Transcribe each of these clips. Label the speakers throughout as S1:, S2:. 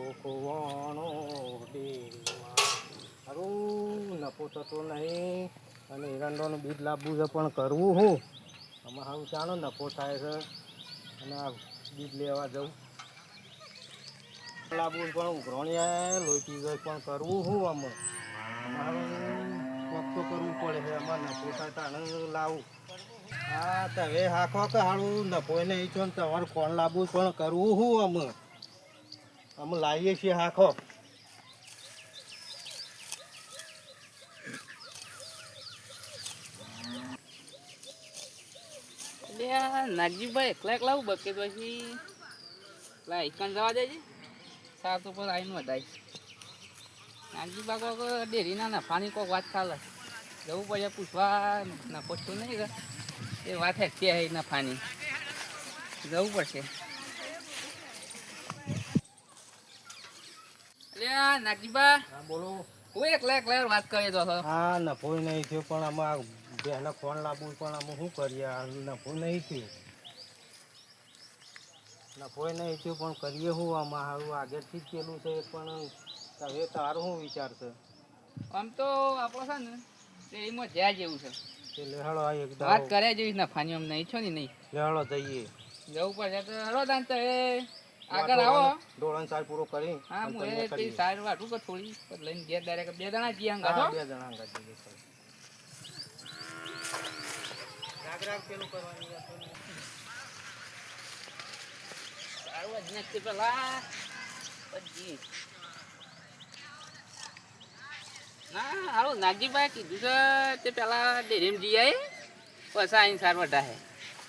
S1: ડેરીમાં હારું નફો થતો નહીં અને એરંડોનું બીજ લાવવું છે, પણ કરવું હું? આમાં સારું ચાલો નફો થાય છે અને આ બીજ લેવા જવું લાવવું પણ ઉઘરણિયા લોહી પી પણ કરવું હું આમાં? કોક તો કરવું પડે છે, આમાં નફો થાય તાણે લાવું. હા તમે હાખો કે હારું? નફો નહીં છો ને તમારે કોણ લાવવું પણ કરવું હું અમે અમે લાવીએ છીએ હાખો.
S2: નાગજીભાઈ એકલા એકલા આવું બકે પછી પેલા એકન જવા દેજે. સાત ઉપર આવીને વધાય. નાગજીબા કોક ડેરીના નફાની કોક વાત ચાલે. જવું પડે, પૂછવા નફો છું નહીં એ વાત હેઠી નફાની. જવું પડશે. એટલે નાગજીબા
S1: બોલો.
S2: હું એકલા એકલા વાત કરી દો
S1: હા નફો નહીં થયો પણ આમાં બેને ફોન લાવવું પણ અમે શું કરીએ? નફો નહીં થયો. નફો નહીં થયો પણ કરીએ શું? આમાં સારું આગળથી જ પેલું છે પણ હવે તારું શું વિચાર છે?
S2: આમ તો આપણો છે ને ડેરીમાં જ્યાં જેવું છે.
S1: કે લેહાડો આ એક
S2: વાત કર્યા જેવી નફાની આમ નહીં છો ને નહીં.
S1: લેહાડો જઈએ.
S2: જવું પડશે તો એ આગળ આવો.
S1: ધોરણ સાર પૂરો કરી
S2: હા હું એ તે સાર વાટું કે થોડી લઈને ઘેર ડાયરેક્ટ બે જણા જી હંગાત
S1: હા,
S2: હો.
S1: બે જણા આગળ જી સર રાગ રાગ પેલું કરવાની.
S2: સારું જ નથી પેલા. પછી. ના હારું નાગજીભાઈ કીધું છે તે પેલા ડેરીમ જઈ આવીએ પછી આઈને સાર વઢા હે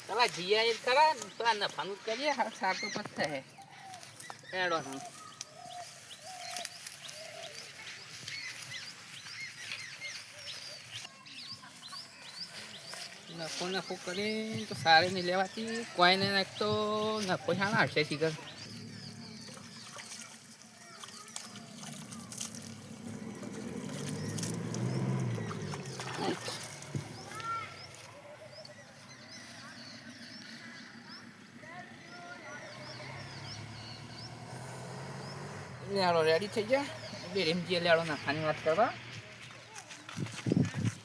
S2: પેલા જઈ આવીએ ખરા પેલા નફાનું કરીએ સાર તો પછી થાય. એડો નફો નફો કરી તો સારી નહીં લેવાતી. કોઈને નાખતો નફો શાણા હશે શીખર લેડો રેડી થઈ ગયા. બે રેમજી લેડો નાખવાની વાત કરવા.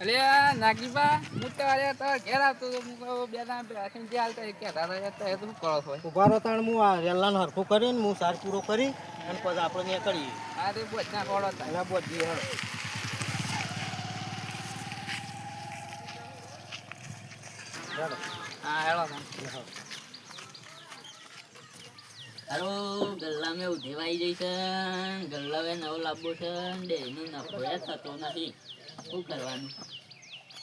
S2: અરે આ નાગીબા હું તો અરે તો ઘેર આવતો હતો હું બે દાણા બેસીને જે હાલતા કહેતા હતા તો એ તો શું કરો છો?
S1: ઊભા રહો તાણ હું આ રેલાને હરખું કરીને હું સાર પૂરો કરી અને પછી આપણે ત્યાં કરીએ.
S2: આ તે બોચના કોડો હતા
S1: એના બોજીએ
S2: હા. હા હેલો હારો ગલ્લા મેં ઉધેવાઈ જઈ છે ગલ્લા હવે નવો લાંબો છે ડેરીનો નફો જ થતો નથી. શું કરવાનું?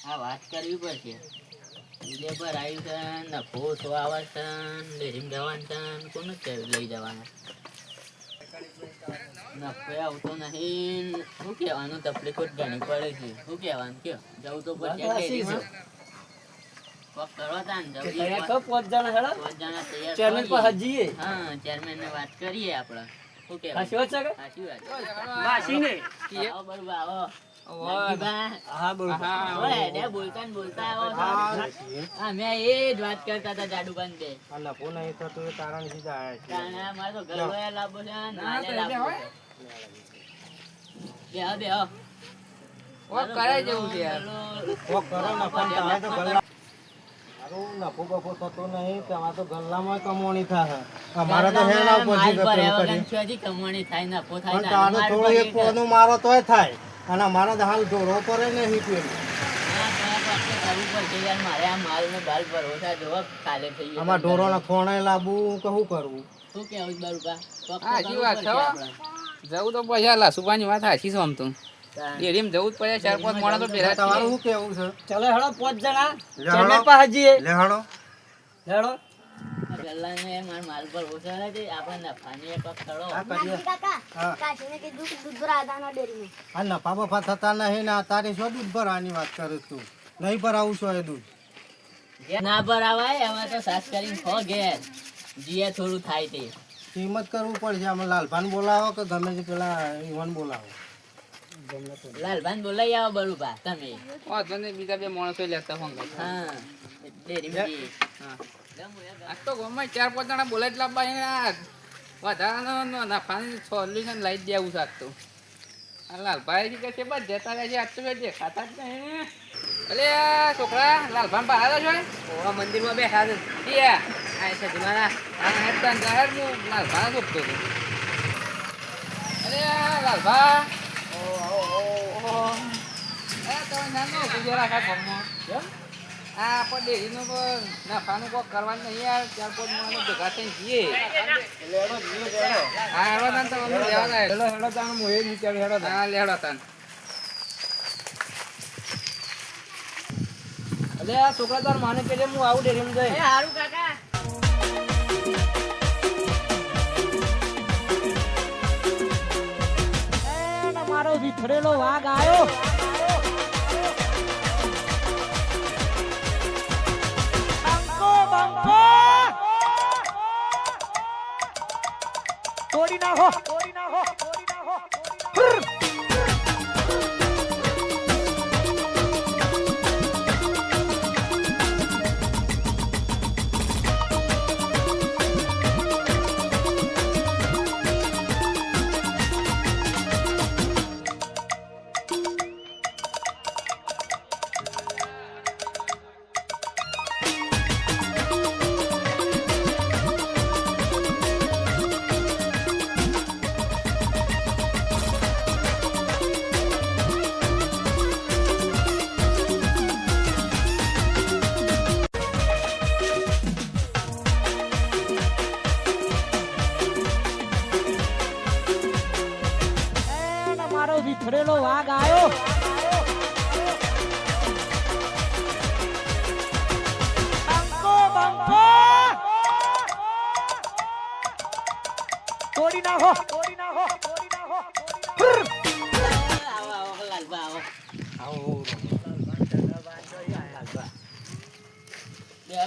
S2: આ વાત કરવી પડશે. બીજે પર આવ્યું છે નફો ઓછો આવે છે ડેરીમાં જવાનું છે કોને લઈ જવાના. નફો આવતો નહીં શું કહેવાનું? તકલીફો જ ઘણી પડે છે. શું કહેવાનું? કયો? જવું તો પડશે ડેરીમાં કોક કરવા તા ને જવું પાંચ જણા તૈયાર થવા જઈએ. હા ચેરમેન ને વાત કરીએ ને. બોલતા આવો. છો.
S1: આ નફો ને પણ બફો થતો નહીં તમારે તો ગલ્લામાં કમોણી થાય. અમારે તો હેના ઉપર
S2: માલ
S1: જીગર
S2: ભર્યા
S1: પેલું
S2: વગર
S1: કરી.
S2: શોધી કમાણી થાય નફો થાય
S1: પણ
S2: તાણે
S1: તારે
S2: માલ
S1: થોડો એક
S2: ભરી
S1: મારો તોય થાય. અને અમારે તો હાલ ઢોરો પડે નહીં પેલું
S2: પાસે
S1: ઢોરોના ખોણે લાવવું કે શું કરવું
S2: શું છે
S3: હો. જવું તો પછી આ લાસુભાની વાત સાચી છે આમ તો.
S2: તાણ.
S3: ડેરીમાં જવું જ પડે ચાર પાંચ માણસ તો ભેગા
S1: તમારું શું કેવું છે?
S2: ચલો હેડો પાંચ જણા.
S1: લેહાડો લે
S2: હેડો. પેલાને માર માલ પર ઓછા નથી આપણે નફાની એક ખડો
S1: આ
S4: કાકા કાશીને કે દૂધ ભરાતા ના ડેરીમાં.
S1: આ નફા બફા થતા નહીં ના તારે શું દૂધ ભરાની વાત કરે તું નહીં ભરાવું છો એ દૂધ.
S2: ના ભરાવાય હવે તો સાસ કરીને ખો ઘેર. જીએ થોડું થાય તે.
S1: કિંમત કરવું પડશે આમાં લાલભાન બોલાવો કે ગમે તે પેલા ઈવન બોલાવો?
S2: લાલભાન બોલાઈ આવો બરુભા તમે.
S3: વાંધો નહીં, બીજા બે માણસો લેતા હોંગે.
S2: હા ડેરીમાં
S3: હા.
S2: લે હું. એ
S3: આ તો ગામમાં ચાર પાંચ જણા બોલે જ લાવવા વધારાનો નફાનું સોલ્યુશન લાવી દેવું છે આજ તો. લાલભાઈ કે છે બસ જતા રહે છે આજ તો દેખાતા જ નહીં અલે છોકરા લાલભાઈ બહાર છો? ઓવા મંદિરમાં બેઠા છે. ક્યાં આ? છે આ હું લાલભાઈ શોધતો હતો. અરે લાલભા ઓ એ તો નાનો ગુજરા ખા ગામમાં આ આપણે ડેરીનું પણ નફાનું નહીં યાર ચાર પાંચ માણસો જઈએ. હા હેડો તાન તો અમે લેવા જાય
S5: હેડો, હેડો તાણ હું એ વિચારું, હેડો.
S3: હા લેડો તાન
S5: અલે આ છોકરા તાર માને છે હું આવું ડેરીમાં જઈ
S2: સારું કાકા
S5: વિખરેલો વાઘ આવ્યો તોડી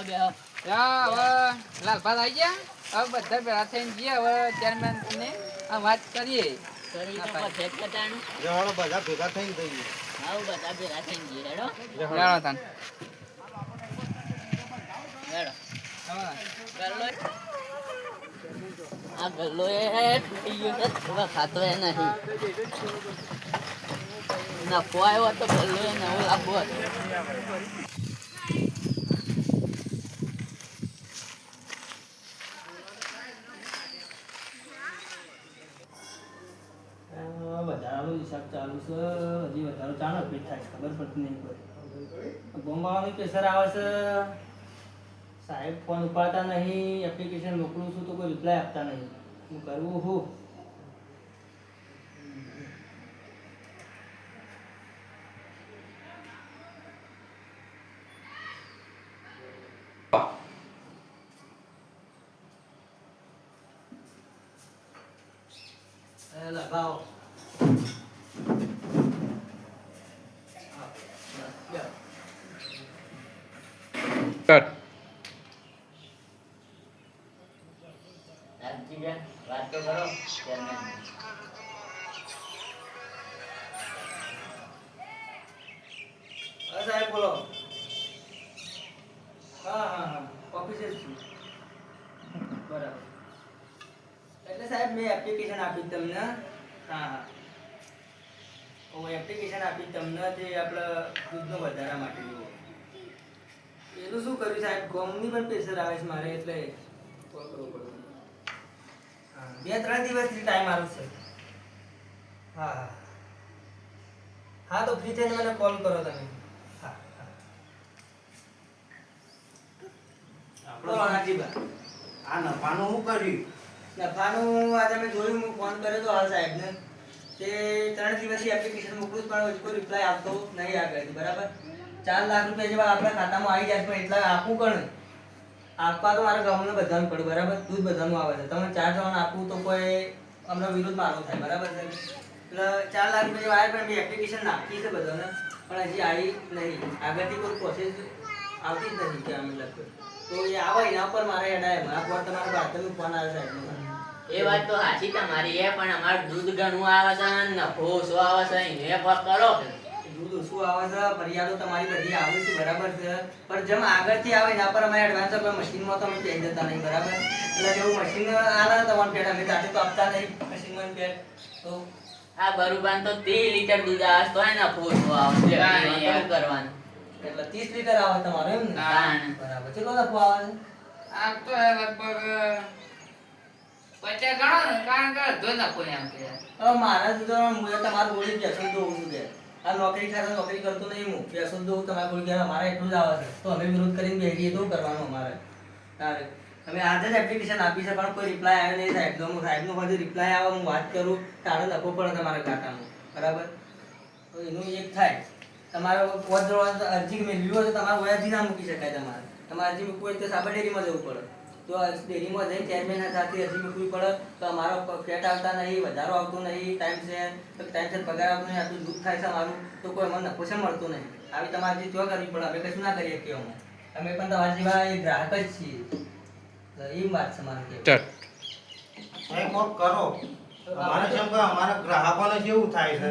S3: યા હવે લાલભાઈ આવી ગયા. હવે બધા ભેગા થઈને જઈએ. હવે ચેરમેન ને આ વાત કરીએ.
S2: કરી તો પછી કટાણું
S5: જવાળો બધા ભેગા થઈને જઈએ.
S2: આવું બધા ભેગા થઈને જઈએ. હેડો.
S3: તાન.
S2: હેડો. આ ગલ્લો એ તૂટી ગયો છે. થોડા ખાતો એ નહીં. નફો આવ્યો તો ગલ્લો એ નવો લાભો હતો
S5: વધારાનો હિસાબ ચાલુ છે હજી થાય છે, ખબર પડતી નહીં કોઈ. ગોમાવાની પ્રેશર આવે છે, સાહેબ ફોન ઉપાડતા નહીં એપ્લિકેશન મોકલું છું તો કોઈ રિપ્લાય આપતા નહીં. હું કરવું હું એ લગાવો
S2: રાજજીભાઈ, વાત તો કરો
S5: સાહેબ બોલો. હા હા હા ઓફિસે છું. બરાબર. એટલે સાહેબ મેં એપ્લિકેશન આપી તમને. હા હા. હું એપ્લિકેશન આપી તમને તે આપણે દૂધનો વધારા માટે એનું શું કર્યું સાહેબ? ગોમની પણ પ્રેશર આવે છે મારે એટલે. કોલ હા બે ત્રણ દિવસથી ટાઈમ આવ્યો છે. હા હા. તો ફ્રી થઈને મને કોલ કરો તમે. હા હા. હાજીબા.
S1: આ નફાનું હું કર્યું?
S5: નફાનું આજે મેં જોયું હું ફોન કર્યો તો હાલ સાહેબને તે ત્રણ દિવસથી એપ્લિકેશન મોકલું પણ હજુ કોઈ રિપ્લાય આપતો નહીં આગળથી બરાબર? ચાર લાખ રૂપિયા જેવા આપણા ખાતામાં આવી જાય પણ એટલા આપવું કણ? આપવા તો મારા ગામનું બધાનું પડે, બરાબર? દૂધ બધાનું આવે છે. તમે ચાર જણાને આપવું તો કોઈ અમને વિરોધ મારો થાય, બરાબર છે? એટલે ચાર લાખ રૂપિયા આવ્યા પણ મેં એપ્લિકેશન નાખી છે બધાને, પણ હજી આવી નહીં. આગળથી કોઈ પ્રોસેસ આવતી જ નથી કે. લખ્યું તો એ આવે એના પર મારે એડાય મારા પર તમારા બાતનું ફોન આવે સાહેબ
S2: એ વાત તો સાચી તમારી, એ પણ અમારું દૂધ ઘણું આવે છે નફો શું આવે છે. એ કોક કરો.
S5: દૂધ ઓછું આવે છે ફરિયાદો તમારી બધી આવે છે બરાબર છે. પણ જેમ આગળથી આવે એના પર અમે એડવાન્સ આપણે મશીનમાં તો અમે પેજ જતા નહીં બરાબર? એટલે જેવું મશીન આવે તમારું પેટ અમે જાતે તો આપતા નહીં મશીનમાં પેટ. તો
S2: આ બરુબાન તો 30 લીટર દૂધ આવે તો એના ફોટો આવશે. શું કરવાનું.
S5: એટલે ત્રીસ લીટર આવે તમારે એમ ને? બરાબર. કેટલો નફો આવે? છે?
S3: આમ તો લગભગ પચાસ ગણો ને કારણ કે અડધો નફો એમ કે.
S5: હવે મારા તો તમારું બોલી તમારી ગોળી તો કે આ નોકરી ખાતે નોકરી કરતો નહીં હું. બેસું દઉં તમારા કોઈ ગયા મારે એટલું જ આવે છે. તો અમે વિરોધ કરીને બેસીએ તો કરવાનું અમારે? તારે. અમે આજે જ એપ્લિકેશન આપી છે, પણ કોઈ રિપ્લાય આવ્યો નહીં. સાહેબ હું સાહેબનો હજી રિપ્લાય આવે, હું વાત કરું, તારે નફો પડે તમારા ખાતાનું બરાબર? તો એનું એક થાય. તમારો પોત અરજી મેળવી હોય તો તમારે અરજી ના મૂકી શકાય તમારે. તમારે અરજી મૂકવું હોય તો સાબરડેરીમાં જવું પડે. જો ડેરીમાં જઈને ચેરમેન સાથે અરજી મૂકવી પડે તો અમારો ફેટ આવતા નહીં વધારો આવતો નહીં ટાઈમ છે તો ટાઈમ છે પગાર આવતો નહીં આટલું દુઃખ થાય છે અમારું તો કોઈ અમને નફો છે મળતો નહીં. આવી તમારે જે જો કરવી પડે અમે કશું ના કરીએ કે અમે. અમે પણ તમારા જેવા એક ગ્રાહક જ છીએ. તો એ વાત છે મારે કહેવું.
S1: એ કોક કરો. અમારે જેમ કે અમારા ગ્રાહકોને જેવું થાય છે?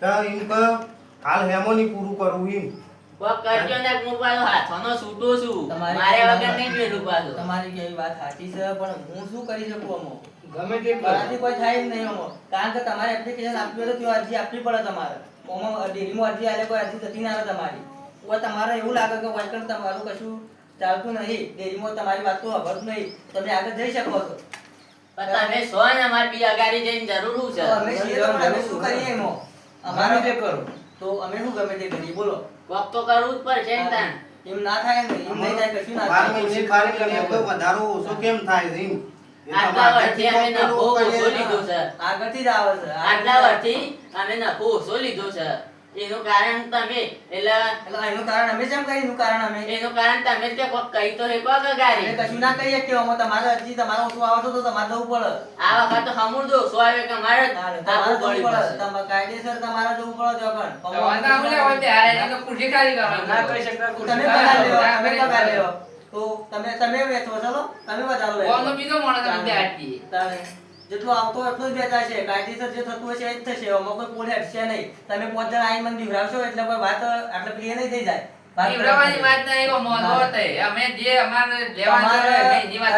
S1: તો એમ કે હાલ હેમોની પૂરું કરવું એમ.
S5: તમારી-
S2: મારે વગર નહીં મેલું પાછું.
S5: તમારી કેવી વાત સાચી છે પણ હું શું કરી શકું અમો
S1: ગમે તે
S5: મારાથી કોઈ થાય જ નહીં અમો કારણ કે તમારે એપ્લિકેશન આપવી હોય તો ત્યાં અરજી આપવી પડે તમારે. ઓમાં ડેરીમાં અરજી આલે કોઈ અરજી થતી ના આવે તમારી. ઓય તમારે એવું લાગે કે વાયકણ તમારું કશું ચાલતું નહીં. ડેરીમાં તમારી વાત તો ખબર નહીં. તમે આગળ જઈ શકો છો.
S2: તમે સો ને અમારે બી અગાડી જઈને જરૂર શું છે?
S5: અમે શું કરીએ એમાં? અમારે કરો. તો અમે શું ગમે તે કરીએ? બોલો.
S2: કોક તો કરવું જ પડશે ને તાન.
S5: એમ ના થાય ને એમ નહીં થાય કશું ના
S1: બાર
S5: થાય?
S1: મહિને ખાલી કરીને તો વધારો ઓછો કેમ થાય છે
S2: આટલા વર્ષથી અમે નફો ઓછો લીધો છે.
S5: આગળથી જ આવે છે
S2: આટલા વર્ષથી અમે નફો ઓછો લીધો છે. એનું કારણ તમે એટલે
S5: એનું કારણ અમે જેમ કરી એનું કારણ અમે
S2: એનું કારણ તમે કે કોક કહી તો હે કોક ગારી
S5: કશું ના કહીએ કે અમે તમારે અરજી તમારે ઓછું આવતો તો તમારે જવું પડે
S2: આ વખત તો હમુર દો સો આવે કે મારે
S5: તમારે જવું પડે તમે કાયદેસર તમારે જવું પડે
S3: જો
S5: પણ.
S3: તમારે ના લે હોય તે હારે તો ખુરશી ખાલી કરવાની.
S5: ના કરી શકતા તમે પગાર લેવો. તમે પગાર લેવો. તો તમે તમે વેચો ચલો તમે વધારો.
S3: ઓનો બીજો માણસ તમે બેઠી હાથથી.
S5: જેટલું આવતો એટલું જ વેચાશે કાયદેસર જે થતું હશે એ જ થશે. એમાં કોઈ પોલ હેઠશે નહીં. તમે પોતે જણા આઈને મને બીવડાવશો એટલે કોઈ વાત આટલે પેલી નહીં થઈ જાય.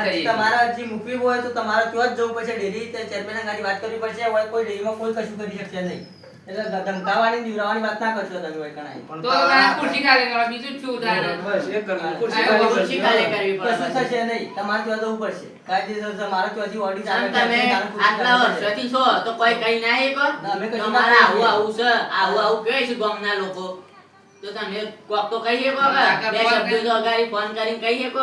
S3: છે,
S5: તમારે. અરજી મૂકવી હોય તો તમારે ત્યાં જ જવું પડશે. ડેરી ચેરમેન ગાડી વાત કરવી પડશે. કોઈ ડેરીમાં કોઈ કશું કરી શકશે નહીં. એટલે ધમકાવાની બીવડાવવાની વાત ના કરશો તમે હોય કણાય
S1: પણ
S3: તો તો ખુરશી ખાલી કરવા, બીજું શું તારે?
S2: આ ખુરશી ખાલી કરવી. પડે
S5: કશું થશે નહીં તમારે ત્યાં જવું પડશે. કાયદેસર તમારે ત્યાંથી ઓડી
S2: આમ તમે આટલા વર્ષોથી છો તો કોઈ કઈ ના હે.
S5: અમે કશું ના
S2: આવું
S5: કહીએ.
S2: આવું છે આવું આવું કહે છે ગામના લોકો. તો તમે કોક તો કહીએ કો કે?
S3: આગળ
S2: બે
S3: ફોન
S2: તો અગાડી ફોન કરીને કહીએ કો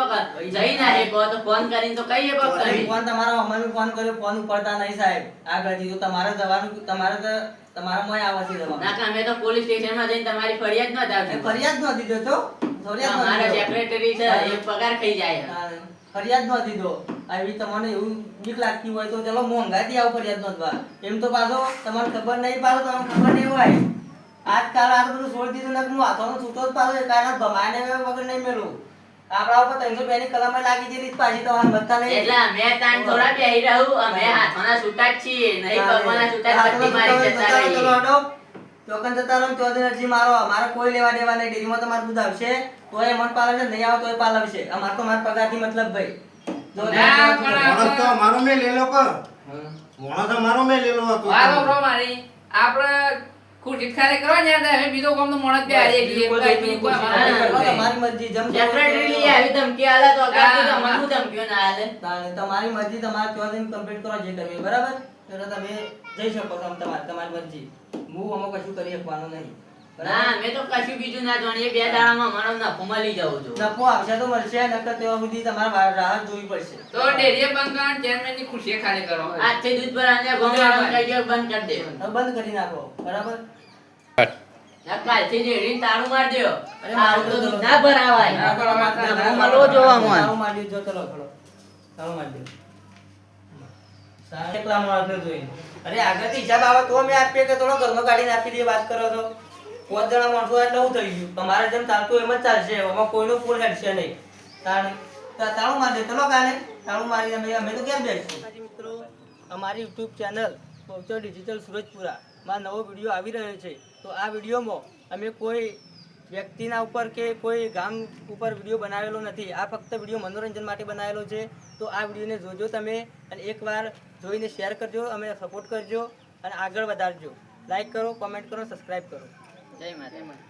S2: જઈ ના હે કો તો ફોન કરીને તો કહીએ કો કે તમે
S5: ફોન તમારા મમ્મી ફોન કર્યો ફોન ઉપાડતા નહીં સાહેબ. આગળ તો તમારે જવાનું તમારે તો તમારા મોય આવે દેવા જવાનું.
S2: ના કે અમે તો પોલીસ સ્ટેશનમાં જઈને તમારી ફરિયાદ ન
S5: દાવ
S2: ફરિયાદ
S5: ફરિયાદ દીધો તો? ફરિયાદ મારા
S2: સેક્રેટરી છે એ પગાર ખાઈ જાય
S5: ફરિયાદ ન દીધો. આવી તમને એવું બીક લાગતી હોય તો ચલો મોંઘાથી આવું ફરિયાદ નોંધવા. એમ તો પાછો તમને ખબર નહીં પાછો તમને ખબર નહીં હોય. આજકાલ આ બધું છોડી દીધું ને હું હાથોનો છૂટો જ પાછો કારણ ભમાને વગર નહીં મેળવું આપણા ઉપર ત્રણસો બે ની કલમ લાગી જેલી જ તો હાથ બધા નહીં
S2: એટલે અમે તાન થોડા બેહી રહું અમે હાથોના છૂટા છીએ નહીં પગોના છૂટા પટ્ટી મારી જતા રહીએ.
S5: ચોકન જતા રહો ને એનર્જી મારો. અમારે કોઈ લેવા દેવા નહીં ડેરીમાં તમારે દૂધ આવશે. તોય મન પાલવશે નહીં આવે તોય પાલવશે. અમારે તો મારા પગારથી મતલબ ભાઈ.
S1: તો. અમારો મેં લેલો કર. તો અમારો મેં લેલો હતો.
S3: મારો બ્રો મારી. આપણે ખુરશી ખાલી કરવા ને હવે બીજો કોમ તો મોણત બે હારે ગઈ
S5: કોઈ
S3: કોઈ બીજું કોઈ.
S5: તમારી મરજી જમ
S2: સેક્રેટરી લઈ આવી ધમકી આલા તો
S3: કાકી
S2: તો
S3: હા.
S2: અમને શું ના આલે
S5: તમારી મરજી તમારે કયો દિન કમ્પ્લીટ કરો જે તમે બરાબર? એટલે તમે જઈ શકો છો તમારે તમારી મરજી. હું અમો કશું કરી શકવાનો નહીં.
S2: ના અમે તો કશું બીજું ના જાણીએ. બે દાડામાં અમારો નફો મળી જવું જો
S5: નફો આવશે તો મળશે નકર ત્યાં સુધી તમારે રાહ જોવી પડશે.
S3: તો ડેરીએ બંધ કરો ને ચેરમેનની ખુરશી ખાલી કરો.
S2: આજથી દૂધ ગોમવાળાને કહી બંધ કરી દે.
S5: બંધ કરી નાખો બરાબર?
S2: કાલથી ડેરીને તાળું માર
S5: અરે
S2: આવું તો દૂધ ના ભરાવાય.
S3: ના ભરાવાય, ના
S2: નફો જોવા મોય.
S5: તાળું મારી દો ચલો ખડો તાળું મારી સાહેબ. એકલા માણસને જોઈને? અરે આગળથી હિસાબ આવે તો મેં આપીએ કે થોડો ઘરનો કાઢીને આપી દઈએ વાત કરો તો. પાંચ જણા માણસો એટલે હું થઈ ગયું. તમારે જેમ ચાલતું એમ જ ચાલશે. એમાં કોઈનો ફૂલ હેડશે નહીં. તાણ તાળું મારી દે ચલો કાલે. તાળું મારી અમે અમે તો કેમ બેસીશું મિત્રો. અમારી YouTube channel Bahuchar digital Surajpura. માં નવો વીડિયો આવી રહ્યો છે. તો આ વિડીયોમાં અમે કોઈ વ્યક્તિના ઉપર કે કોઈ ગામ ઉપર વીડિયો બનાવેલો નથી. આ ફક્ત વીડિયો મનોરંજન માટે બનાવેલો છે. તો આ વિડીયોને જોજો તમે અને એકવાર જોઈને શેર કરજો, અમે સપોર્ટ કરજો અને આગળ વધારજો. લાઈક કરો, કોમેન્ટ કરો, સબસ્ક્રાઈબ કરો.
S2: જય માતા